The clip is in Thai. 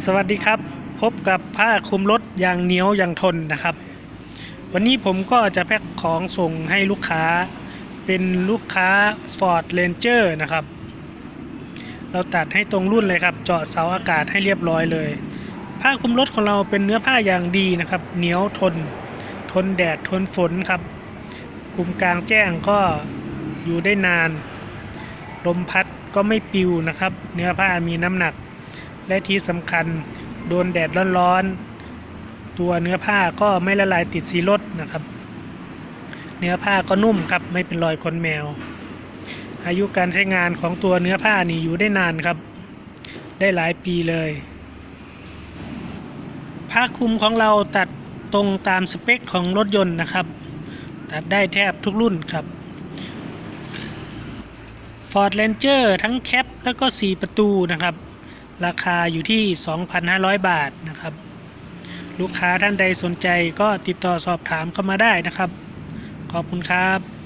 สวัสดีครับ พบกับผ้าคลุมรถอย่างเหนียวอย่างทนนะครับ วันนี้ผมก็จะแพ็คของส่งให้ลูกค้า เป็นลูกค้า Ford Ranger นะครับ เราตัดให้ตรงรุ่นเลยครับ เจาะเสาอากาศให้เรียบร้อยเลย ผ้าคลุมรถของเราเป็นเนื้อผ้าอย่างดีนะครับ เหนียวทน ทนแดดทนฝนครับกลุ่มกลางแจ้งก็อยู่ได้นาน ลมพัดก็ไม่ปิวนะครับ เนื้อผ้ามีน้ำหนัก และที่สำคัญโดนแดดร้อนๆ ตัวเนื้อผ้าก็ไม่ละลายติดสีรถนะครับ เนื้อผ้าก็นุ่มครับไม่เป็นรอยขนแมว อายุการใช้งานของตัวเนื้อผ้านี่อยู่ได้นานครับ ได้หลายปีเลย ผ้าคลุมของเราตัดตรงตามสเปคของรถยนต์นะครับ ตัดได้แทบทุกรุ่นครับ Ford Ranger ทั้งแคปแล้วก็ 4 ประตูนะครับ ราคาอยู่ที่ 2,500 บาทนะครับ ลูกค้าท่านใดสนใจก็ติดต่อสอบถามเข้ามาได้นะครับ ขอบคุณครับ